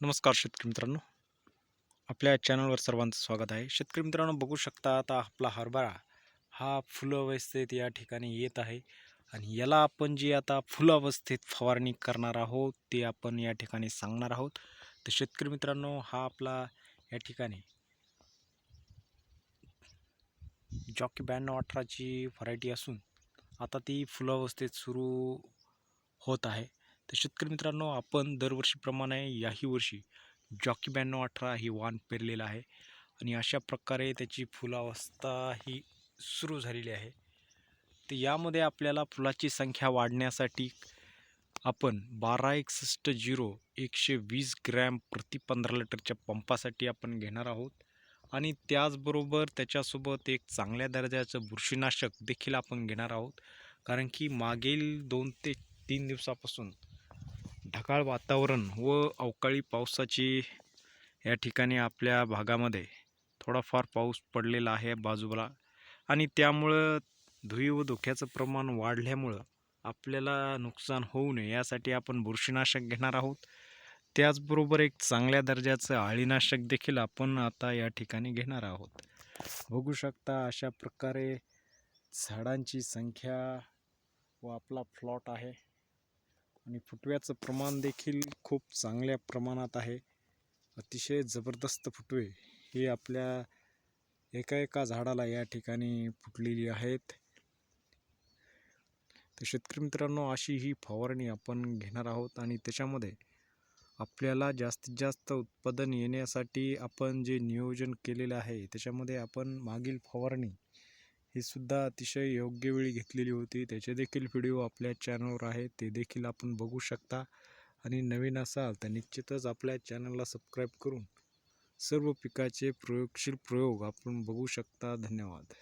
नमस्कार शेतकरी मित्रांनो. आपल्या चॅनलवर सर्वांचं स्वागत आहे. शेतकरी मित्रांनो बघू शकता आता आपला हरभरा हा फुल अवस्थेत या ठिकाणी येत आहे आणि याला आपण जी आता फुल अवस्थेत फवारणी करणार आहोत ते आपण या ठिकाणी सांगणार आहोत. तर शेतकरी मित्रांनो हा आपला या ठिकाणी जॉकी ब्याण्णव अठराची व्हरायटी असून आता ती फुल अवस्थेत सुरू होत आहे. तर शेतकरी मित्रांनो आपण दरवर्षीप्रमाणे याही वर्षी जॉकी ब्याण्णव अठरा ही वाण पेरलेलं आहे आणि अशा प्रकारे त्याची फुलावस्था ही सुरू झालेली आहे. तर यामध्ये आपल्याला फुलाची संख्या वाढण्यासाठी आपण बारा एकसष्ट झिरो एकशे वीस ग्रॅम प्रति पंधरा लिटरच्या पंपासाठी आपण घेणार आहोत. आणि त्याचबरोबर त्याच्यासोबत एक चांगल्या दर्जाचं बुरशीनाशक देखील आपण घेणार आहोत. कारण की मागील दोन ते तीन दिवसापासून ढगाळ वातावरण व अवकाळी पावसाची या ठिकाणी आपल्या भागामध्ये थोडाफार पाऊस पडलेला आहे बाजूला. आणि त्यामुळं धुई व धुक्याचं प्रमाण वाढल्यामुळं आपल्याला नुकसान होऊ नये यासाठी आपण बुरशीनाशक घेणार आहोत. त्याचबरोबर एक चांगल्या दर्जाचं अळीनाशक देखील आपण आता या ठिकाणी घेणार आहोत. बघू शकता अशा प्रकारे झाडांची संख्या व आपला फ्लॉट आहे. आणि फुटव्याचं प्रमाण देखील खूप चांगल्या प्रमाणात आहे. अतिशय जबरदस्त फुटवे हे आपल्या एका एका झाडाला या ठिकाणी फुटलेली आहेत. तर शेतकरी मित्रांनो अशी ही फवारणी आपण घेणार आहोत आणि त्याच्यामध्ये आपल्याला जास्तीत जास्त उत्पादन येण्यासाठी आपण जे नियोजन केलेलं आहे त्याच्यामध्ये आपण मागील फवारणी ही सुद्धा अतिशय योग्य वेळी घेतलेली होती. त्याचे देखील व्हिडिओ आपल्या चॅनलवर आहेत. ते देखील आपण बघू शकता. आणि नवीन असाल तर निश्चितच आपल्या चॅनलला सबस्क्राईब करून सर्व पिकाचे प्रयोगशील प्रयोग आपण बघू शकता. धन्यवाद.